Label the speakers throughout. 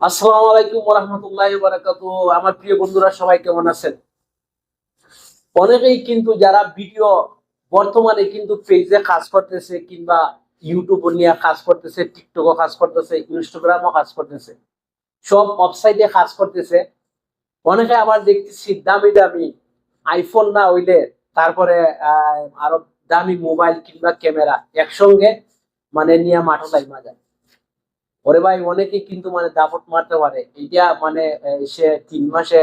Speaker 1: আসসালামু আলাইকুম রহমতুল্লাহ বারাকাত আমার প্রিয় বন্ধুরা, সবাই কেমন আছেন? অনেকেই কিন্তু যারা ভিডিও বর্তমানে কিন্তু পেজে কাজ করতেছে কিংবা ইউটিউব নিয়ে কাজ করতেছে টিকটকও কাজ করতেছে ইনস্টাগ্রামও কাজ করতেছে, সব ওয়েবসাইটে কাজ করতেছে। অনেকে আবার দেখতেছি দামি দামি আইফোন না হইলে তারপরে আরও দামি মোবাইল কিংবা ক্যামেরা একসঙ্গে মানে নিয়ে মাঠো লাইমা যায়। ওরে ভাই অনেকে কিন্তু মানে দাপট মারতে পারে। এটা মানে সে তিন মাসে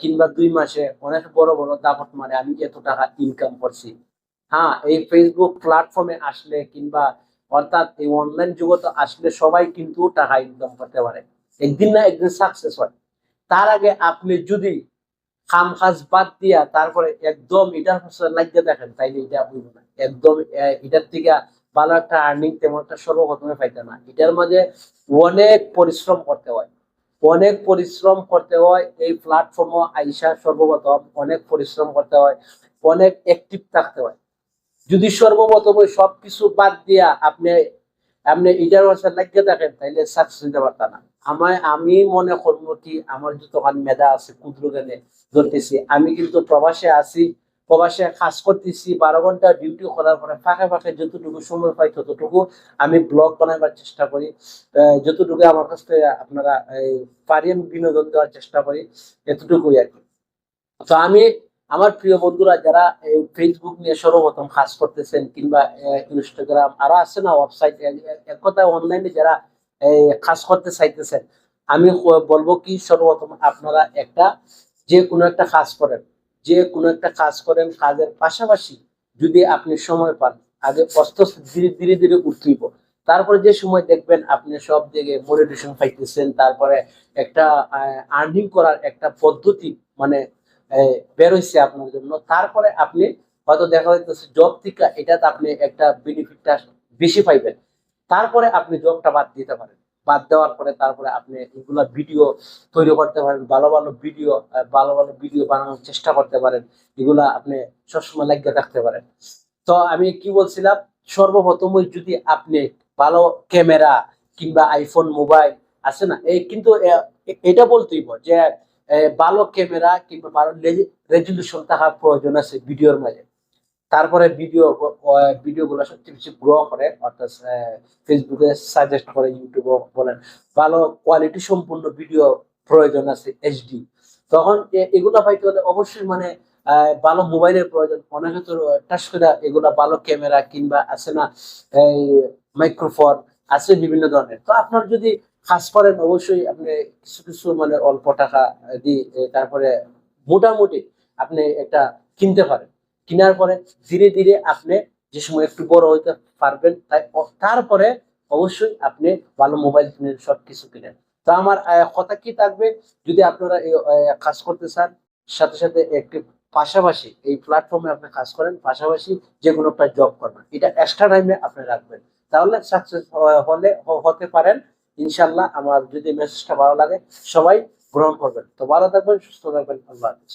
Speaker 1: কিংবা দুই মাসে অনেক বড় বড় দাপট মারে। আমি এত টাকা ইনকাম করছি। হ্যাঁ এই ফেসবুক প্ল্যাটফর্মে আসলে কিংবা অর্থাৎ এই অনলাইন জগতে আসলে সবাই কিন্তু টাকা ইনকাম করতে পারে। একদিন না একদিন সাকসেস হয়। তার আগে আপনি যদি কাম কাজ বাদ দিয়া তারপরে একদম পিছনে লাগিয়ে দেখেন, তাইলে এটা হইব না। একদম এটার থেকে ভালো একটা আর্নিং তেমন একটা সর্বপ্রথমে পাইতে না। এটার মাঝে অনেক পরিশ্রম করতে হয়। অনেক পরিশ্রম করতে হয়, এই প্ল্যাটফর্ম আইসা সর্বপ্রথম অনেক পরিশ্রম করতে হয়, অনেক অ্যাক্টিভ থাকতে হয়। যদি সর্বপ্রথম ওই সবকিছু বাদ দিয়া আপনি আপনি এটার পাশে লাগিয়ে থাকেন, তাইলে সাকসেস দিতে পারতাম না। আমায়, আমি মনে করব কি, আমার যতখান মেধা আছে ক্ষুদ্র জ্ঞানে ধরতেছি। আমি কিন্তু প্রবাসে আছি প্রবাসে কাজ করতেছি বারো ঘণ্টা ডিউটি করার পরে ফাঁকে ফাঁকে যতটুকু সময় পাই ততটুকু আমি ব্লগ বানাবার চেষ্টা করি। যতটুকু আমার কাছ থেকে আপনারা এই, আমি বিনোদন দেওয়ার চেষ্টা করি এতটুকুই আর কি। তো আমি আমার প্রিয় বন্ধুরা যারা ফেসবুক নিয়ে সর্বপ্রথম কাজ করতেছেন কিংবা ইনস্টাগ্রাম আরও আছে না ওয়েবসাইট এক কথায় অনলাইনে যারা এই, কাজ করতে চাইতেছেন আমি বলব কি সর্বপ্রথম আপনারা একটা যে কোনো একটা কাজ করেন। যে কোনো একটা কাজ করেন কাজের পাশাপাশি যদি আপনি সময় পান আগে অস্ত ধীরে ধীরে ধীরে উঠতেইব তারপরে যে সময় দেখবেন আপনি সব জায়গায় মোটিভেশন পাইতেছেন তারপরে একটা আর্নিং করার একটা পদ্ধতি মানে আহ, বের হয়েছে আপনার জন্য তারপরে আপনি হয়তো দেখা যাইতেছে জব থেকে এটাতে আপনি একটা বেনিফিটটা বেশি পাইবেন। তারপরে আপনি জবটা বাদ দিতে পারেন। বাদ দেওয়ার পরে তারপরে আপনি এগুলা ভিডিও তৈরি করতে পারেন, ভালো ভালো ভিডিও ভালো ভালো ভিডিও বানানোর চেষ্টা করতে পারেন, এগুলা আপনি সবসময় লাগিয়ে রাখতে পারেন। তো আমি কি বলছিলাম সর্বপ্রথমই যদি আপনি ভালো ক্যামেরা কিংবা আইফোন মোবাইল আছে না, এই কিন্তু এটা বলতেই যে ভালো ক্যামেরা কিংবা ভালো রেজলিউশন থাকার প্রয়োজন আছে ভিডিওর মাঝে। তারপরে ভিডিও ভিডিও গুলো সবচেয়ে বেশি গ্রো করে, অর্থাৎ ফেসবুকে সাজেস্ট করে ইউটিউবে বলেন, ভালো কোয়ালিটি সম্পূর্ণ ভিডিও প্রয়োজন আছে এইচডি তখন এগুলা পাইতে হলে অবশ্যই মানে ভালো মোবাইলের প্রয়োজন। অনেকে তো টাচ করে এগুলা ভালো ক্যামেরা কিংবা আছে না, এই মাইক্রোফোন আছে বিভিন্ন ধরনের। তো আপনার যদি কাজ করেন, অবশ্যই আপনি কিছু কিছু মানে অল্প টাকা দিয়ে তারপরে মোটামুটি আপনি এটা কিনতে পারেন। কেনার পরে ধীরে ধীরে আপনি যে সময় একটু বড় হইতে পারবেন, তাই তারপরে অবশ্যই আপনি ভালো মোবাইল কিনেন সব কিছু কিনেন। তো আমার কথা কি থাকবে? যদি আপনারা কাজ করতে চান, সাথে সাথে একটি পাশাপাশি এই প্ল্যাটফর্মে আপনি কাজ করেন, পাশাপাশি যে কোনো একটা জব করবেন। এটা এক্সট্রা টাইমে আপনি রাখবেন। তাহলে সাকসেস হলে হতে পারেন। ইনশাল্লাহ আমার যদি মেসেজটা ভালো লাগে, সবাই গ্রহণ করবেন। তো ভালো থাকবেন, সুস্থ থাকবেন। আল্লাহ হাফিজ।